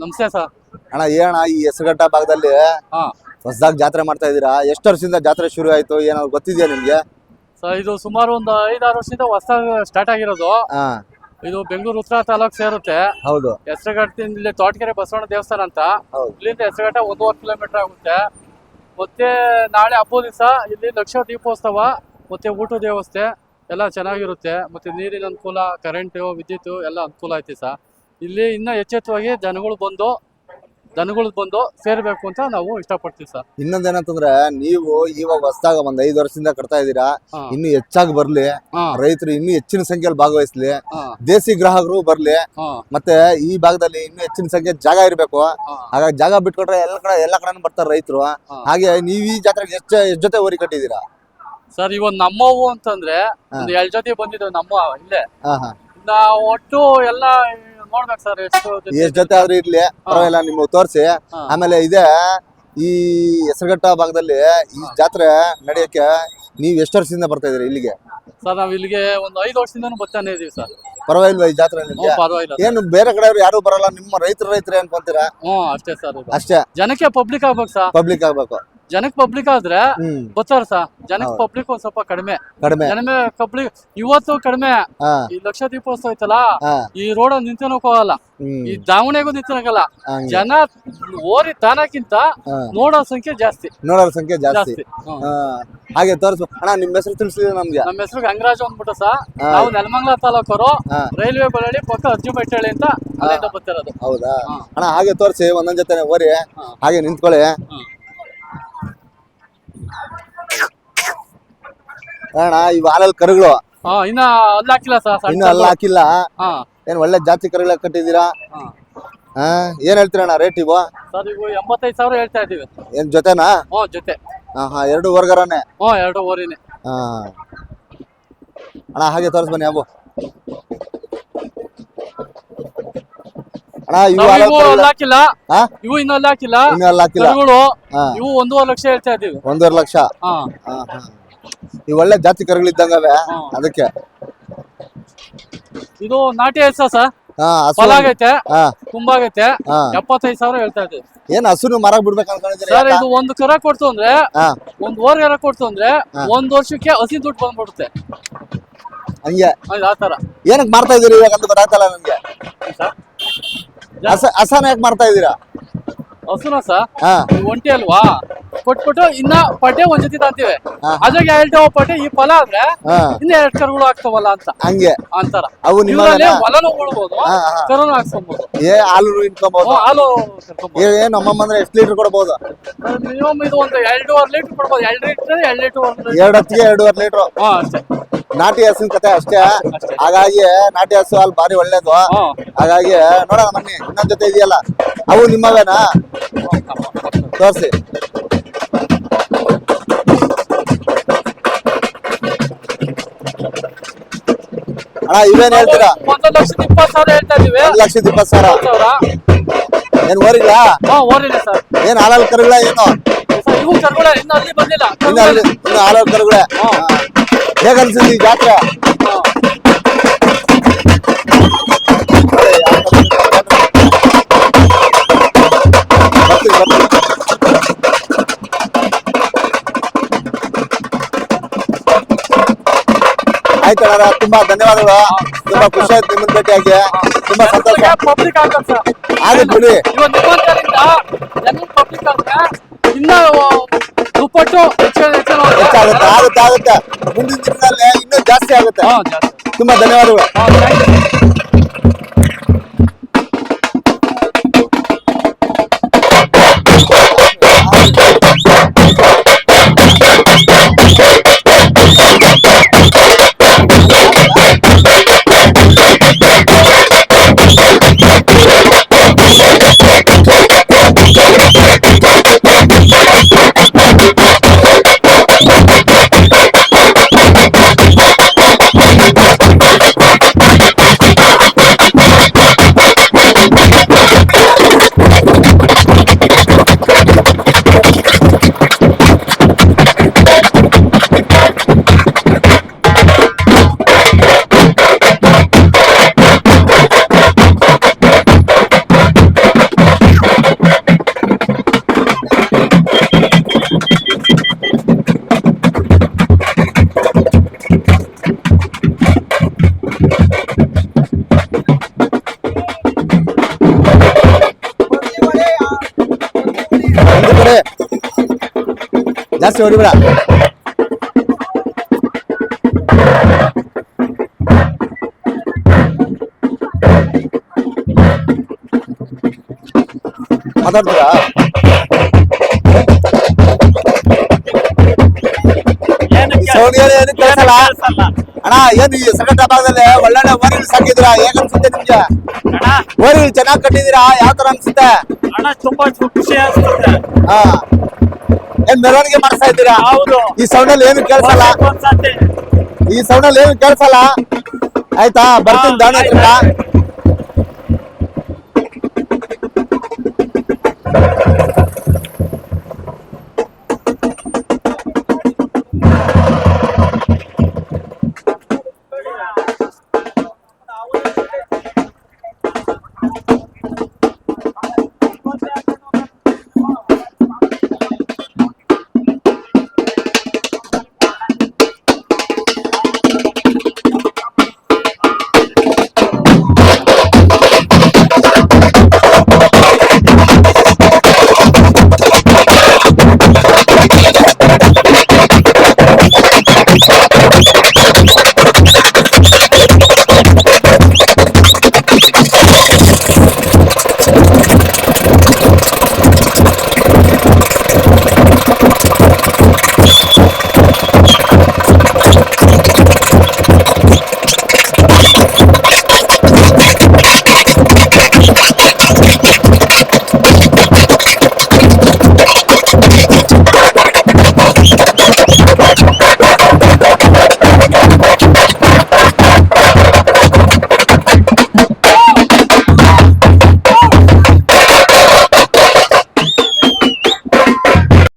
ನಮಸ್ತೆ ಸರ್. ಅಣ್ಣ ಏನಣ್ಣ ಈ ಹೆಸರುಘಟ್ಟ ಭಾಗದಲ್ಲಿ ಹಾ. ಹೊಸದಾಗಿ ಜಾತ್ರೆ ಮಾಡ್ತಾ ಇದ್ದೀರಾ? ಎಷ್ಟು ವರ್ಷದಿಂದ ಜಾತ್ರೆ ಶುರು ಆಯ್ತು? ಏನಾದ್ರು ಗೊತ್ತಿದೆಯಾ ನಿಮ್ಗೆ? ಸರ್ ಇದು ಸುಮಾರು ಒಂದು ಐದಾರು ವರ್ಷದಿಂದ ಹೊಸದಾಗಿ ಸ್ಟಾರ್ಟ್ ಆಗಿರೋದು. ಹಾ. ಇದು ಬೆಂಗಳೂರು ಉತ್ತರ ತಾಲೂಕ್ ಸೇರುತ್ತೆ. ಹೌದು. ಹೆಸರುಘಟ್ಟದಿಂದ ಇಲ್ಲಿ ತೋಟಕೆರೆ ಬಸವಣ್ಣ ದೇವಸ್ಥಾನ ಅಂತ. ಹೌದು. ಇಲ್ಲಿಂದ ಹೆಸರುಘಟ್ಟ ಒಂದೂವರೆ ಕಿಲೋಮೀಟರ್ ಆಗುತ್ತೆ. ಮತ್ತೆ ನಾಳೆ ಹಬ್ಬದ ದಿವಸ ಇಲ್ಲಿ ಲಕ್ಷ ದೀಪೋತ್ಸವ ಮತ್ತೆ ಊಟದ ವ್ಯವಸ್ಥೆ ಎಲ್ಲ ಚೆನ್ನಾಗಿರುತ್ತೆ. ಮತ್ತೆ ನೀರಿನ ಅನುಕೂಲ ಕರೆಂಟು ವಿದ್ಯುತ್ ಎಲ್ಲ ಅನುಕೂಲ ಐತಿ ಸರ್. ಇಲ್ಲಿ ಇನ್ನೂ ಎಚ್ಚೆತ್ತವಾಗಿ ಜನಗಳು ಬಂದು ಜನಗಳು ಬಂದು ಸೇರ್ಬೇಕು ಅಂತ ನಾವು ಇಷ್ಟಪಡ್ತೀವಿ ಸರ್. ಇನ್ನೊಂದೇನಂತಂದ್ರೆ ನೀವು ಇವಾಗ ಹೊಸದಾಗ ಒಂದ್ ಐದು ವರ್ಷದಿಂದ ಕಟ್ತಾ ಇದ್ದೀರಾ ಇನ್ನು ಹೆಚ್ಚಾಗಿ ಬರ್ಲಿ ರೈತರು ಇನ್ನು ಹೆಚ್ಚಿನ ಸಂಖ್ಯೆಯಲ್ಲಿ ಭಾಗವಹಿಸ್ಲಿ ದೇಸಿ ಗ್ರಾಹಕರು ಬರ್ಲಿ ಮತ್ತೆ ಈ ಭಾಗದಲ್ಲಿ ಇನ್ನು ಹೆಚ್ಚಿನ ಸಂಖ್ಯೆ ಜಾಗ ಇರ್ಬೇಕು. ಹಾಗಾಗಿ ಜಾಗ ಬಿಟ್ಕೊಟ್ರೆ ಎಲ್ಲ ಕಡೆ ಎಲ್ಲ ಕಡೆ ಬರ್ತಾರೆ ರೈತರು. ಹಾಗೆ ನೀವ್ ಈ ಜಾತ್ರೆಗೆ ಎಷ್ಟು ಎಷ್ಟು ಜೊತೆ ಓರಿ ಕಟ್ಟಿದೀರಾ ಸರ್ ಇವಾಗ ನಮ್ಮವು ಅಂತಂದ್ರೆ ಎಲ್ ಎರಡ್ ಜೊತೆ ಬಂದಿದ್ದೇವೆ ನಮ್ಮ ಇಲ್ಲೇ. ಹಾ ಒಟ್ಟು ಎಲ್ಲ ನೋಡ್ಬೇಕು ಸರ್ ಎಷ್ಟು ಜೊತೆ ಎಷ್ಟ್ ಜೊತೆ ಆದ್ರೂ ಇರ್ಲಿ ಪರವಾಗಿಲ್ಲ ನಿಮ್ಗೆ ತೋರಿಸಿ. ಆಮೇಲೆ ಇದೆ ಈ ಹೆಸರುಘಟ್ಟ ಭಾಗದಲ್ಲಿ ಈ ಜಾತ್ರೆ ನಡೆಯಕ್ಕೆ ನೀವ್ ಎಷ್ಟು ವರ್ಷದಿಂದ ಬರ್ತಾ ಇದೀರಿ ಇಲ್ಲಿಗೆ? ಸರ್ ನಾವ್ ಇಲ್ಲಿಗೆ ಒಂದು ಐದು ವರ್ಷದಿಂದ ಬರ್ತಾನೆ ಇದೀವಿ ಸರ್ ಪರವಾಗಿಲ್ವಾ ಈ ಜಾತ್ರೆ ನಿಮ್ಗೆ ಪರವಾಗಿಲ್ಲ ಏನು ಬೇರೆ ಕಡೆ ಯಾರು ಬರಲ್ಲ ನಿಮ್ಮ ರೈತರು ರೈತರೇ ಅನ್ಕೊಂತೀರಾ ಹ್ಮ್ ಅಷ್ಟೇ ಸರ್ ಅಷ್ಟೇ. ಜನಕ್ಕೆ ಪಬ್ಲಿಕ್ ಆಗ್ಬೇಕು ಸರ್ ಪಬ್ಲಿಕ್ ಆಗ್ಬೇಕು. ಜನಕ್ಕೆ ಪಬ್ಲಿಕ್ ಆದ್ರೆ ಗೊತ್ತಾರ ಜನಕ್ ಪಬ್ಲಿಕ್ ಒಂದ್ ಸ್ವಲ್ಪ ಕಡಿಮೆ. ಕಡಿಮೆ. ಪಬ್ಲಿಕ್ ಇವತ್ತು ಕಡಿಮೆ. ಈ ಲಕ್ಷ ದೀಪೋತ್ಸವ ಐತಲ್ಲ ಈ ರೋಡ್ ನಿಂತನಕ್ ಹೋಗಲ್ಲ. ಈ ದಾವಣೆಗೂ ನಿಂತನಕಲ್ಲ ಹಂಗೆ. ಜನ ಓರಿ ತಾನಕ್ಕಿಂತ. ನೋಡೋ ಸಂಖ್ಯೆ ಜಾಸ್ತಿ. ನೋಡೋರ ಸಂಖ್ಯೆ ಜಾಸ್ತಿ. ಹಾಗೆ ತೋರಿಸ್. ಅಣ್ಣ ನಿಮ್ ಹೆಸರು ತಿಳಿಸಿದ್ರೆ ನಮ್ಗೆ. ನಮ್ಮ ಹೆಸರು ಗಂಗರಾಜು ಅಂದ್ಬಿಟ್ಟು ಹಾ. ನಾವು ನೆಲಮಂಗಲ ತಾಲೂಕರು. ರೈಲ್ವೆ ಬಳ್ಳಾಳಿ ಪಕ್ಕ ಅರ್ಜುಮೆಟ್ಟಳ್ಳಿ ಅಂತ ಅಲ್ಲಿಂದ ಬರ್ತಿರೋದು. ಹೌದಾ. ಅಣ್ಣ ಹಾಗೆ ತೋರಿಸಿ ಒಂದೊಂದ್ ಜೊತೆ ಓರಿ. ಹಾಗೆ ನಿಂತ್ಕೊಳ್ಳಿ. ಅಣ್ಣ ಇವು ಹಾಲಲ್ಲಿ ಕರುಗಳು. ಹಾ ಇನ್ನ ಅಲ್ಲಿ ಹಾಕಿಲ್ಲ ಸರ್ ಇನ್ನು ಅಲ್ಲ ಹಾಕಿಲ್ಲ. ಹಾ. ಏನ್ ಒಳ್ಳೆ ಜಾತಿ ಕರುಗಳ ಕಟ್ಟಿದ್ದೀರಾ? ಹಾ. ಹಾ ಏನ್ ಹೇಳ್ತೀರಣ್ಣ ರೇಟ್ ಇವು? ಸರ್ ಇವು ಎಂಬತ್ತೈದು ಸಾವಿರ ಹೇಳ್ತಾ ಇದೀವಿ ಏನ್ ಜೊತೆನಾ? ಹ್ಞೂ ಜೊತೆ. ಹಾ ಹಾ ಎರಡು ವರ್ಗರನೆ ಹ್ಞೂ ಎರಡು ಓರಿನೇ ಹಾ. ಅಣ್ಣ ಹಾಗೆ ತೋರಿಸ್ ಬನ್ನಿ ಅಬ್ಬು ಅಣ್ಣ ಇವು ನಾವು ಹಾಲಲ್ಲಿ ಇವು ಕರುಗಳು- ಅಲ್ಲಿ ಹಾಕಿಲ್ಲ. ಹಾ? ಇವು ಇನ್ನು ಅಲ್ಲಿ ಹಾಕಿಲ್ಲ. ಇನ್ನು ಅಲ್ಲ ಹಾಕಿಲ್ಲ. ಕರುಗಳು ಹಾ. ಇವು ಒಂದೂವರೆ ಲಕ್ಷ ಹೇಳ್ತಾ ಇದೀವಿ ಒಂದೂವರೆ ಲಕ್ಷ? ಹಾ. ಹಾ ಹಾ ಇವು ಒಳ್ಳೆ ಜಾತಿ ಕರುಗಳಿದ್ದಂಗವೆ. ಅದಕ್ಕೆ. ಇದು ನಾಟಿ ಹಸ ಸರ್? ಹಾ ಹಸು ಆಗೈತೆ. ಹಾ. ತುಂಬಾಗೈತೆ ಹಾ. ಎಪ್ಪತ್ತೈದು ಸಾವಿರ ಹೇಳ್ತಾ ಇದೀವಿ ಏನ್ ಹಸುನು ಮರಕ್ ಬಿಡ್ಬೇಕು ಅನ್ಕೊಂಡಿದ್ದೀರಿ ಸರ್ ಇದು ಒಂದು ಕರ ಕೊಡ್ತು ಅಂದ್ರೆ ಹಾ. ಒಂದ್ ಓರ್ ಕರ ಕೊಡ್ತು ಅಂದ್ರೆ ಒಂದ್ ವರ್ಷಕ್ಕೆ ಹಸಿ ದುಡ್ಡು ಬಂದ್ಬಿಡುತ್ತೆ. ಹಂಗೆ. ಅದು ಆ ತರ ಏನಕ್ ಮಾಡ್ತಾ ಇದೀರಿ ಇವಾಗ ಅಂತ ಗೊತ್ತಾಗ್ತಲ್ಲ ಸರ್ ಹಸ ಹಸನ ಯಾಕೆ ಮಾಡ್ತಾ ಇದೀರಾ ಹಸುನ ಸರ್? ಹಾ. ಒಂಟಿ ಅಲ್ವಾ? ಕೊಟ್ಬಿಟ್ಟು ಇನ್ನ ಪಟ್ಟೆ ಒಂದ್ ಜೊತೆ ತಾಂತೀವಿ. ಅದ್ರಾಗ ಎರಡು ಪಟ್ಟೆ ಈ ಫಲ ಅಂದ್ರೆ ಇನ್ನ ಎರಡ್ ಕರುಗಳು ಆಗ್ತಾವಲ್ಲ ಅಂತ. ಹಂಗೆ. ಅಂತಾರ. ಅವು ನಿಮ್ಮ ಇದ್ರಲ್ಲಿ ಹೊಲನೂ ಉಳ್ಬೋದು. ಕರುನು ಹಾಕ್ಸ್ಕೊಬೋದು. ಏ ಹಾಲು ಇನ್ಕೊಬಹುದು ಹ್ಮ್, ಹಾಲು ಕರ್ಕೊಂಬೋದು ಏ ನಮ್ಮಮ್ಮ ಅಂದ್ರೆ ಎಷ್ಟು ಲೀಟರ್ ಕೊಡ್ಬೋದು? ಮಿನಿಮಮ್ ಇದು ಒಂದು ಎರಡೂವರೆ ಲೀಟರ್ ಕೊಡ್ಬೋದು. ಎರಡು ಲೀಟರ್ ಎರಡು ಲೀಟರ್ ಎರಡ್ ಹೊತ್ತಿಗೆ ಎರಡೂವರೆ ಲೀಟರ್ ಹಾ ಅಷ್ಟೇ. ನಾಟಿ ಹಸಿನ ಕತೆ ಅಷ್ಟೇ. ಹಾಗಾಗಿ ನಾಟಿ ಹಸು ಅಲ್ಲಿ ಬಾರಿ ಒಳ್ಳೇದು. ಹಾಗಾಗಿ ನೋಡೋಣ ಮನ್ನಿ ಇನ್ನೊಂದ್ ಜೊತೆ ಇದೆಯಲ್ಲ? ಅವು ನಿಮ್ಮವೇನಾ ತೋರಿಸಿ. ಅಣ್ಣ ಇವೇನ್ ಹೇಳ್ತೀರಾ? ಒಂದು ಲಕ್ಷದ ಇಪ್ಪತ್ತು ಸಾವಿರ ಹೇಳ್ತಾ ಇದೀವಿ. ಒಂದ್ ಲಕ್ಷದ ಇಪ್ಪತ್ತು ಸಾವಿರ. ಸಾವಿರ. ಏನ್ ಓರಿಲ್ಲ? ಹಾ ಸರ್. ಏನ್ ಹಾಲಲ್ಲಿ ಕರುಗಳ ಏನು? ಸರ್ ಇವು ಇನ್ನು ಅಲ್ಲಿ ಬಂದಿಲ್ಲ. ಇನ್ನು ಅಲ್ಲಿ ಇನ್ನು ಹಾಲಲ್ಲಿ ಕರುಗಳೇ? ಹಾ. ಹೇಗ ಅನ್ಸಿದ್ರಿ ಈ ಜಾತ್ರೆ? ಆಯ್ತು ಅಣ್ಣ ತುಂಬಾ ಧನ್ಯವಾದಗಳು. ತುಂಬಾ ಖುಷಿ ಆಯ್ತು ನಿಮ್ಮನ್ನ ಭೇಟಿಯಾಗಿ. ತುಂಬಾ ಸಂತೋಷ. ಪಬ್ಲಿಕ್ ಆಗ್ತದೆ ಸರ್. ಆಗತ್ ಬಿಡಿ. ಇವತ್ತು ನಿಮ್ಮಂತರಿಂದ ಜನ ಪಬ್ಲಿಕ್ ಆದ್ರೆ ಇನ್ನ ದುಪ್ಪಟ್ಟು ಹೆಚ್ಚು ಹೆಚ್ಚು ಹೆಚ್ಚಾಗುತ್ತೆ ಆಗುತ್ತೆ ಆಗುತ್ತೆ. ಮುಂದಿನ ದಿನದಲ್ಲಿ ಇನ್ನೂ ಜಾಸ್ತಿ ಆಗುತ್ತೆ. ತುಂಬಾ ಧನ್ಯವಾದಗಳು. ಹೊಡಿಬೇಡ ಜಾಸ್ತಿ ಹೊಡಿಬೇಡ ಮಾತಾಡ್ತೀರಾ ಸೌಂಡ್ ಹೇಳಿ ಏನು ಕೇಳಿಸಲ್ಲ. ಅಣ್ಣ ಏನು ಈ ಸಗಟ ಭಾಗದಲ್ಲಿ ಒಳ್ಳೊಳ್ಳೆ ಓರಿಗಳು ಸಾಕಿದ್ದೀರಾ? ಹೇಗ್ ಅನ್ಸುತ್ತೆ ನಿಮ್ಗೆ? ಓರಿಗಳು ಚೆನ್ನಾಗಿ ಕಟ್ಟಿದ್ದೀರಾ? ಯಾವ ತರ ಅನ್ಸುತ್ತೆ? ಅಣ್ಣ ತುಂಬಾ ಖುಷಿ ಅನ್ಸುತ್ತೆ. ಹಾ. ಏನ್ ಮೆರವಣಿಗೆ ಮಾಡ್ತಾ ಇದ್ದೀರಾ? ಹೌದು. ಈ ಸೌಂಡ್ ಅಲ್ಲಿ ಏನು ಕೇಳಿಸಲ್ಲ? ಈ ಸೌಂಡ್ ಅಲ್ಲಿ ಏನು ಕೇಳಿಸಲ್ಲ? ಆಯ್ತಾ? ಬರ್ತೀನಿ ದಾವಣಗೆರೆ